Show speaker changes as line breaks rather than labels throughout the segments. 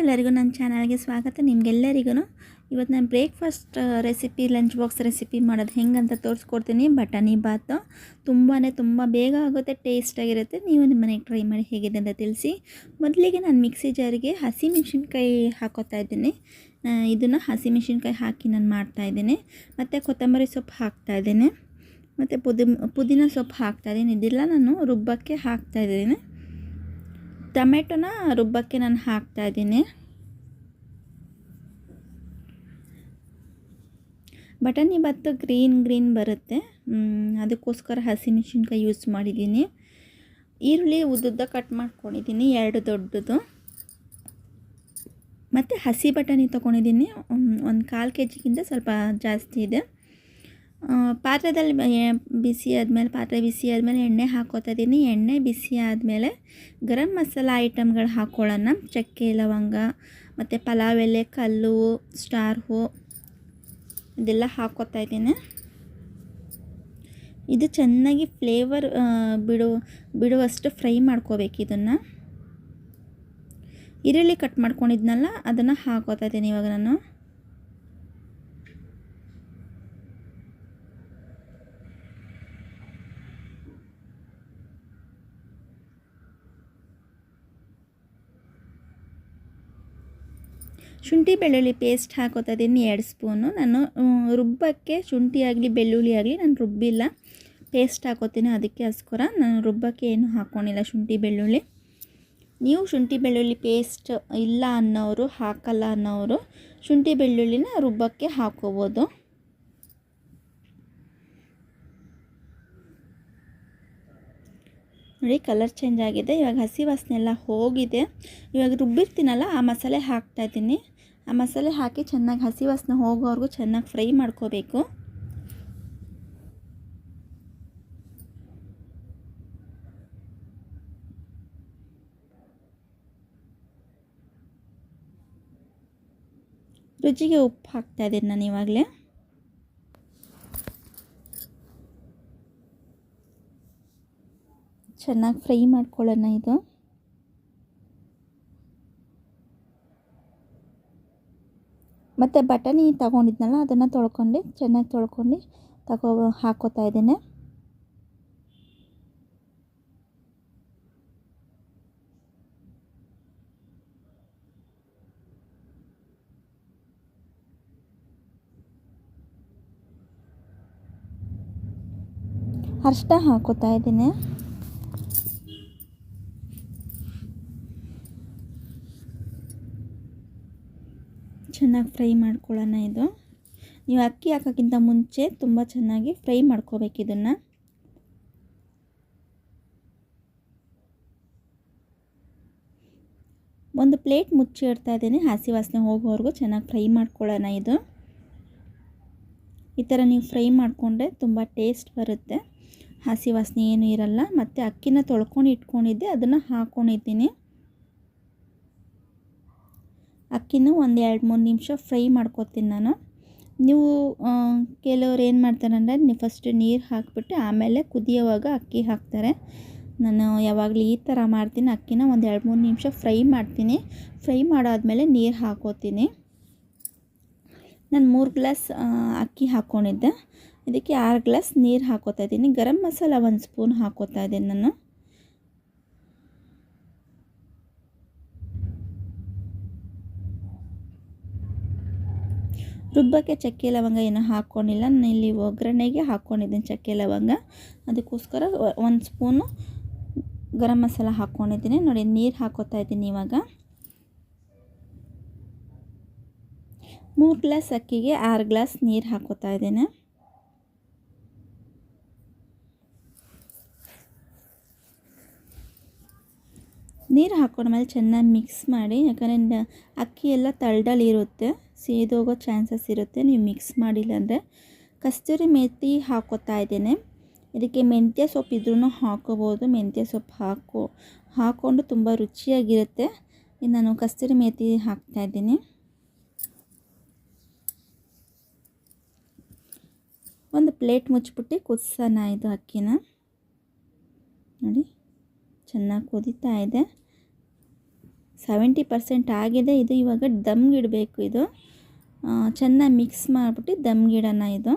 ಎಲ್ಲರಿಗೂ ನನ್ನ ಚಾನಲ್ಗೆ ಸ್ವಾಗತ. ನಿಮ್ಗೆಲ್ಲರಿಗೂ ಇವತ್ತು ನಾನು breakfast recipe lunch box recipe ಮಾಡೋದು ಹೆಂಗೆ ಅಂತ ತೋರಿಸ್ಕೊಡ್ತೀನಿ. ಬಟಾಣಿ ಬಾತು ತುಂಬಾ ತುಂಬ ಬೇಗ ಆಗುತ್ತೆ ಟೇಸ್ಟಾಗಿರುತ್ತೆ ನೀವು ನಿಮ್ಮ ಮನೆಗೆ ಟ್ರೈ ಮಾಡಿ ಹೇಗಿದೆ ಅಂತ ತಿಳಿಸಿ. ಮೊದಲಿಗೆ ನಾನು ಮಿಕ್ಸಿ ಜಾರಿಗೆ ಹಸಿಮೆಣ್ಸಿನ್ಕಾಯಿ ಹಾಕೋತಾ ಇದ್ದೀನಿ. ಇದನ್ನು ಹಸಿಮೆಣ್ಸಿನ್ಕಾಯಿ ಹಾಕಿ ನಾನು ಮಾಡ್ತಾಯಿದ್ದೀನಿ ಮತ್ತು ಕೊತ್ತಂಬರಿ ಸೊಪ್ಪು ಹಾಕ್ತಾಯಿದ್ದೀನಿ ಮತ್ತು ಪುದಿ, ಪುದೀನ ಸೊಪ್ಪು ಹಾಕ್ತಾಯಿದ್ದೀನಿ ಇದೆಲ್ಲ ನಾನು ರುಬ್ಬಕ್ಕೆ ಹಾಕ್ತಾಯಿದ್ದೀನಿ ಟೊಮೆಟೊನ ರುಬ್ಬಕ್ಕೆ ನಾನು ಹಾಕ್ತಾ ಇದ್ದೀನಿ. ಬಟಾಣಿ ಭತ್ತ ಗ್ರೀನ್ ಗ್ರೀನ್ ಬರುತ್ತೆ. ಅದಕ್ಕೋಸ್ಕರ ಹಸಿಮೆಣ್ಸಿನ್ಕಾಯಿ ಯೂಸ್ ಮಾಡಿದ್ದೀನಿ. ಈರುಳ್ಳಿ ಉದ್ದುದ್ದ ಕಟ್ ಮಾಡ್ಕೊಂಡಿದ್ದೀನಿ, ಎರಡು ದೊಡ್ಡದು. ಮತ್ತು ಹಸಿ ಬಟಾಣಿ ತೊಗೊಂಡಿದ್ದೀನಿ. ಒಂದು ಕಾಲು ಕೆ ಜಿಗಿಂತ ಸ್ವಲ್ಪ ಜಾಸ್ತಿ ಇದೆ. ಪಾತ್ರೆದಲ್ಲಿ ಬಿಸಿ ಆದಮೇಲೆ, ಪಾತ್ರೆ ಬಿಸಿ ಆದಮೇಲೆ ಎಣ್ಣೆ ಹಾಕೋತಿದ್ದೀನಿ ಎಣ್ಣೆ ಬಿಸಿ ಆದಮೇಲೆ ಗರಂ ಮಸಾಲ ಐಟಮ್ಗಳು ಹಾಕ್ಕೊಳ್ಳೋಣ ಚಕ್ಕೆ, ಲವಂಗ, ಮತ್ತು ಪಲಾವ್, ಎಲೆ, ಕಲ್ಲು ಸ್ಟಾರ್ ಹೂ ಇದೆಲ್ಲ ಹಾಕೋತಾ ಇದ್ದೀನಿ. ಇದು ಚೆನ್ನಾಗಿ ಫ್ಲೇವರ್ ಬಿಡು, ಬಿಡುವಷ್ಟು ಫ್ರೈ ಮಾಡ್ಕೋಬೇಕು ಇದನ್ನು. ಈರುಳ್ಳಿ ಕಟ್ ಮಾಡ್ಕೊಂಡಿದ್ನಲ್ಲ, ಅದನ್ನು ಹಾಕೋತಾ ಇದ್ದೀನಿ ಇವಾಗ ನಾನು. ಶುಂಠಿ ಬೆಳ್ಳುಳ್ಳಿ ಪೇಸ್ಟ್ ಹಾಕೋತಾ ಇದ್ದೀನಿ ಎರಡು ಸ್ಪೂನು ನಾನು ರುಬ್ಬಕ್ಕೆ ಶುಂಠಿ ಆಗಲಿ, ಬೆಳ್ಳುಳ್ಳಿ ಆಗಲಿ ನಾನು ರುಬ್ಬಿಲ್ಲ. ಪೇಸ್ಟ್ ಹಾಕೋತೀನಿ ಅದಕ್ಕೋಸ್ಕರ. ನಾನು ರುಬ್ಬಕ್ಕೆ ಏನು ಹಾಕ್ಕೊಂಡಿಲ್ಲ ಶುಂಠಿ ಬೆಳ್ಳುಳ್ಳಿ. ನೀವು ಶುಂಠಿ ಬೆಳ್ಳುಳ್ಳಿ ಪೇಸ್ಟ್ ಇಲ್ಲ ಅನ್ನೋರು, ಹಾಕಲ್ಲ ಅನ್ನೋರು, ಶುಂಠಿ ಬೆಳ್ಳುಳ್ಳಿನ ರುಬ್ಬಕ್ಕೆ ಹಾಕೋಬೋದು. ನೋಡಿ ಕಲರ್ ಚೇಂಜ್ ಆಗಿದೆ. ಇವಾಗ ಹಸಿ ವಾಸನೆ ಎಲ್ಲ ಹೋಗಿದೆ. ಇವಾಗ ರುಬ್ಬಿರ್ತೀನಲ್ಲ, ಆ ಮಸಾಲೆ ಹಾಕ್ತಾಯಿದ್ದೀನಿ ಆ ಮಸಾಲೆ ಹಾಕಿ ಚೆನ್ನಾಗಿ ಹಸಿ ವಾಸನೆ ಹೋಗೋವರೆಗೂ ಚೆನ್ನಾಗಿ ಫ್ರೈ ಮಾಡ್ಕೋಬೇಕು. ರುಚಿಗೆ ಉಪ್ಪು ಹಾಕ್ತಾಯಿದ್ದೀನಿ ನಾನು ಇವಾಗಲೇ. ಚೆನ್ನಾಗಿ ಫ್ರೈ ಮಾಡ್ಕೊಳ್ಳೋಣ ಇದು. ಮತ್ತು ಬಟಾಣಿ ತಗೊಂಡಿದ್ನಲ್ಲ, ಅದನ್ನು ತೊಳ್ಕೊಂಡು, ಚೆನ್ನಾಗಿ ತೊಳ್ಕೊಂಡು ತಗೋ, ಹಾಕೋತಾ ಇದ್ದೇನೆ. ಅರ್ಶಿನ ಹಾಕೋತಾ ಇದ್ದೀನಿ. ಚೆನ್ನಾಗಿ ಫ್ರೈ ಮಾಡ್ಕೊಳ್ಳೋಣ ಇದು. ನೀವು ಅಕ್ಕಿ ಹಾಕೋಕ್ಕಿಂತ ಮುಂಚೆ ತುಂಬ ಚೆನ್ನಾಗಿ ಫ್ರೈ ಮಾಡ್ಕೋಬೇಕು ಇದನ್ನು. ಒಂದು ಪ್ಲೇಟ್ ಮುಚ್ಚಿ ಇಡ್ತಾ ಇದ್ದೀನಿ. ಹಸಿ ವಾಸನೆ ಹೋಗೋವರೆಗೂ ಚೆನ್ನಾಗಿ ಫ್ರೈ ಮಾಡ್ಕೊಳ್ಳೋಣ ಇದು. ಈ ಥರ ನೀವು ಫ್ರೈ ಮಾಡಿಕೊಂಡ್ರೆ ತುಂಬ ಟೇಸ್ಟ್ ಬರುತ್ತೆ. ಹಸಿ ವಾಸನೆ ಏನೂ ಇರಲ್ಲ. ಮತ್ತು ಅಕ್ಕಿನ ತೊಳ್ಕೊಂಡು ಇಟ್ಕೊಂಡಿದ್ದೆ. ಅದನ್ನು ಹಾಕ್ಕೊಂಡಿದ್ದೀನಿ ಅಕ್ಕಿನೂ ಒಂದು ಎರಡು ಮೂರು ನಿಮಿಷ ಫ್ರೈ ಮಾಡ್ಕೊತೀನಿ ನಾನು. ನೀವು ಕೆಲವ್ರು ಏನು ಮಾಡ್ತಾರೆ ನೀವು ಫಸ್ಟ್ ನೀರು ಹಾಕಿಬಿಟ್ಟು ಆಮೇಲೆ ಕುದಿಯೋವಾಗ ಅಕ್ಕಿ ಹಾಕ್ತಾರೆ. ನಾನು ಯಾವಾಗಲೂ ಈ ಥರ ಮಾಡ್ತೀನಿ. ಅಕ್ಕಿನ ಒಂದು ಎರಡು ಮೂರು ನಿಮಿಷ ಫ್ರೈ ಮಾಡ್ತೀನಿ. ಫ್ರೈ ಮಾಡಾದಮೇಲೆ ನೀರು ಹಾಕೋತೀನಿ. ನಾನು ಮೂರು ಗ್ಲಾಸ್ ಅಕ್ಕಿ ಹಾಕ್ಕೊಂಡಿದ್ದೆ ಇದಕ್ಕೆ ಆರು ಗ್ಲಾಸ್ ನೀರು ಹಾಕೋತಾ ಇದ್ದೀನಿ. ಗರಂ ಮಸಾಲ ಒಂದು ಸ್ಪೂನ್ ಹಾಕೋತಾ ಇದ್ದೀನಿ ನಾನು. ರುಬ್ಬಕ್ಕೆ ಚಕ್ಕೆ ಲವಂಗ ಏನು ಹಾಕ್ಕೊಂಡಿಲ್ಲ. ನಾನು ಇಲ್ಲಿ ಒಗ್ಗರಣೆಗೆ ಹಾಕ್ಕೊಂಡಿದ್ದೀನಿ ಚಕ್ಕೆ ಲವಂಗ. ಅದಕ್ಕೋಸ್ಕರ ಒಂದು ಸ್ಪೂನು ಗರಂ ಮಸಾಲ ಹಾಕ್ಕೊಂಡಿದ್ದೀನಿ. ನೋಡಿ, ನೀರು ಹಾಕೋತಾ ಇದ್ದೀನಿ ಇವಾಗ. ಮೂರು ಗ್ಲಾಸ್ ಅಕ್ಕಿಗೆ ಆರು ಗ್ಲಾಸ್ ನೀರು ಹಾಕೋತಾ ಇದ್ದೇನೆ. ನೀರು ಹಾಕೊಂಡ್ಮೇಲೆ ಚೆನ್ನಾಗಿ ಮಿಕ್ಸ್ ಮಾಡಿ, ಯಾಕಂದರೆ ಅಕ್ಕಿ ಎಲ್ಲ ತಳ್ಡಲ್ಲಿರುತ್ತೆ ಸೇದೋಗೋ ಚಾನ್ಸಸ್ ಇರುತ್ತೆ, ನೀವು ಮಿಕ್ಸ್ ಮಾಡಿಲ್ಲ ಅಂದರೆ. ಕಸ್ತೂರಿ ಮೆಥಿ ಹಾಕೋತಾ ಇದ್ದೇನೆ. ಇದಕ್ಕೆ ಮೆಂತ್ಯ ಸೊಪ್ಪು ಇದ್ರೂ ಹಾಕೋಬೋದು, ಮೆಂತ್ಯ ಸೊಪ್ಪು ಹಾಕು ಹಾಕ್ಕೊಂಡು ತುಂಬ ರುಚಿಯಾಗಿರುತ್ತೆ. ನಾನು ಕಸ್ತೂರಿ ಮೆಥಿ ಹಾಕ್ತಾಯಿದ್ದೀನಿ ಒಂದು ಪ್ಲೇಟ್ ಮುಚ್ಚಿಬಿಟ್ಟು ಕುದಿಸೋಣ ಇದು ಅಕ್ಕಿನ. ನೋಡಿ, ಚೆನ್ನಾಗಿ ಕುದೀತಾ ಇದೆ. ಸೆವೆಂಟಿ ಪರ್ಸೆಂಟ್ ಆಗಿದೆ. ಇದು ಇವಾಗ ದಮ್ಗಿಡಬೇಕು ಇದು. ಚೆನ್ನಾಗಿ ಮಿಕ್ಸ್ ಮಾಡಿಬಿಟ್ಟು ದಮ್ಗಿಡೋಣ ಇದು.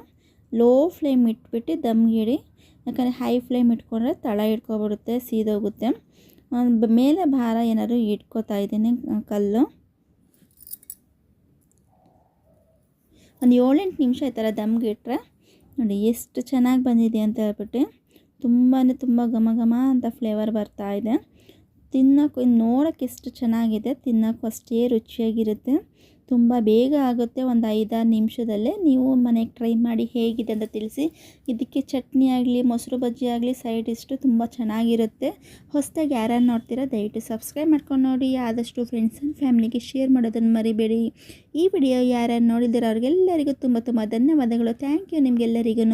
ಲೋ ಫ್ಲೇಮ್ ಇಟ್ಬಿಟ್ಟು ದಮ್ಗಿಡಿ ಯಾಕಂದರೆ ಹೈ ಫ್ಲೇಮ್ ಇಟ್ಕೊಂಡ್ರೆ ತಳ ಇಟ್ಕೊಬಿಡುತ್ತೆ ಸೀದೋಗುತ್ತೆ. ಮೇಲೆ ಭಾರ ಏನಾದ್ರು ಇಟ್ಕೋತಾ ಇದ್ದೀನಿ ಕಲ್ಲು. ಒಂದು ಏಳೆಂಟು ನಿಮಿಷ ಈ ಥರ ದಮ್ಗಿಟ್ರೆ ನೋಡಿ, ಎಷ್ಟು ಚೆನ್ನಾಗಿ ಬಂದಿದೆ ಅಂತ ಹೇಳ್ಬಿಟ್ಟು. ತುಂಬಾ ತುಂಬ ಘಮ ಘಮ ಅಂತ ಫ್ಲೇವರ್ ಬರ್ತಾ ಇದೆ. ತಿನ್ನೋಕ್ಕೂ ನೋಡೋಕ್ಕೆ ಎಷ್ಟು ಚೆನ್ನಾಗಿದೆ, ತಿನ್ನೋಕ್ಕೂ ಅಷ್ಟೇ ರುಚಿಯಾಗಿರುತ್ತೆ. ತುಂಬ ಬೇಗ ಆಗುತ್ತೆ ಒಂದು ಐದಾರು ನಿಮಿಷದಲ್ಲೇ. ನೀವು ಮನೆಗೆ ಟ್ರೈ ಮಾಡಿ ಹೇಗಿದೆ ಅಂತ ತಿಳಿಸಿ. ಇದಕ್ಕೆ ಚಟ್ನಿ ಆಗಲಿ, ಮೊಸರು ಬಜ್ಜಿ ಆಗಲಿ ಸೈಡ್ ಇಷ್ಟು ತುಂಬ ಚೆನ್ನಾಗಿರುತ್ತೆ. ಹೊಸದಾಗಿ ಯಾರ್ಯಾರು ನೋಡ್ತೀರಾ, ದಯವಿಟ್ಟು ಸಬ್ಸ್ಕ್ರೈಬ್ ಮಾಡ್ಕೊಂಡು ನೋಡಿ. ಆದಷ್ಟು ಫ್ರೆಂಡ್ಸ್ ಆ್ಯಂಡ್ ಫ್ಯಾಮ್ಲಿಗೆ ಶೇರ್ ಮಾಡೋದನ್ನು ಮರಿಬೇಡಿ. ಈ ವಿಡಿಯೋ ಯಾರ್ಯಾರು ನೋಡಿದ್ದೀರ ಅವ್ರಿಗೆಲ್ಲರಿಗೂ ತುಂಬ ತುಂಬ ಧನ್ಯವಾದಗಳು. ಥ್ಯಾಂಕ್ ಯು ನಿಮಗೆಲ್ಲರಿಗೂ